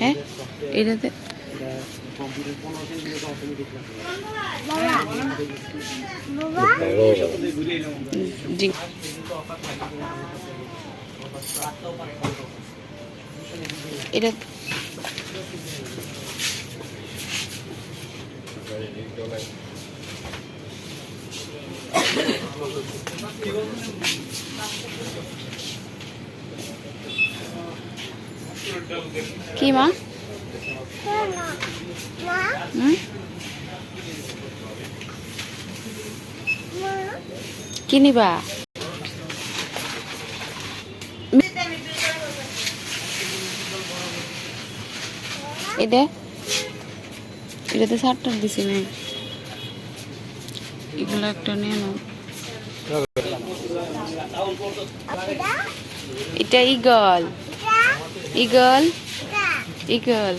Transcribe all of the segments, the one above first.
হ্যাঁ এটাতে কম্পিউটার পনেরোশো এগুলো তো অটোমেটিক জি এটা কি, মা? হুম? কি নিবা? এটা এটাতে ষাটটা দিছি না। এগুলো একটা নিয়ে নাও। এটা ইগল ইগল ইগল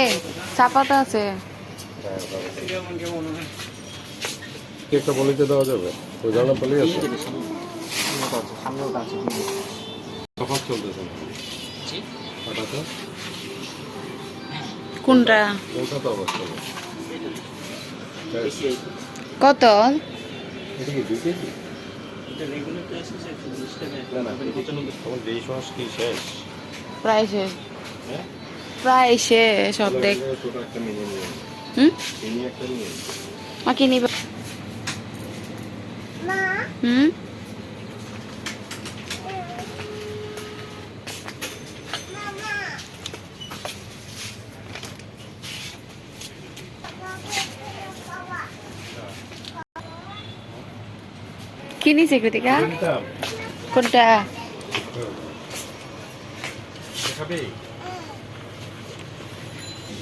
এই চাপাতা আছে। কি একটা বলিতে দেওয়া যাবে? ওই ধরনের পলি আছে? কোনটা? কোনটা তো অবস্থা। কত? প্রায় শেষ। হ্যাঁ? প্রায় শেষ অর্ধেক। মা কি নিবা। হুম? কি নিছে কৃতিকা কোনটা?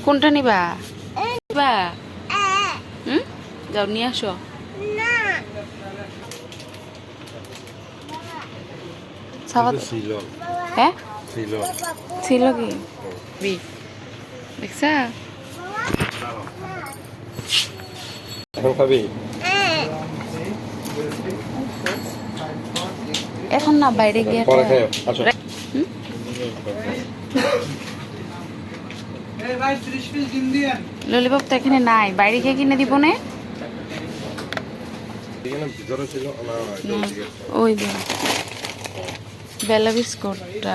কোনটা নিবা? নিবা? হুম? যাও নিয়ে আসো। হ্যাঁ? ছিল কি? বি। দেখছা? এখন খাবি? এখন না বাইরে গিয়ে আসো। ললিপপ তো এখানে নাই বাইরে গিয়ে কিনে দিব না। ওই বেলা বিস্কুটটা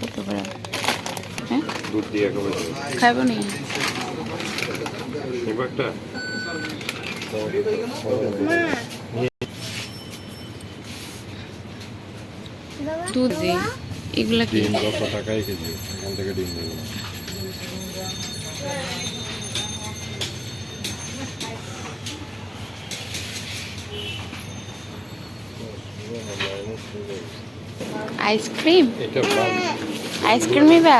কত করে হ্যাঁ? খাইব নি? একটা দুধ। এগুলা কি? দশ টাকাই কেজি এখান থেকে ডিম নেব আইসক্রিম আইসক্রিম নিবা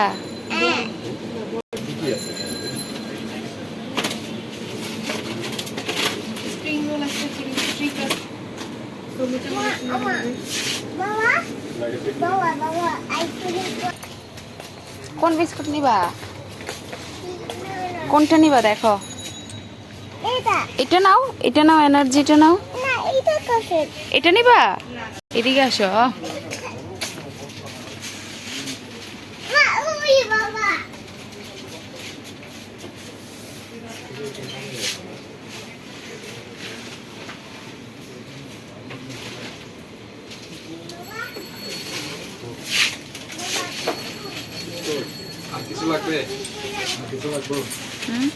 কোন বিস্কুট নিবা? কোনটা নিবা দেখো। এটা। নাও এটা নাও এনার্জিটা নাও। এটা নিবা? এদিকে আসো। আর কিছু লাগবে আর কিছু লাগবে হুম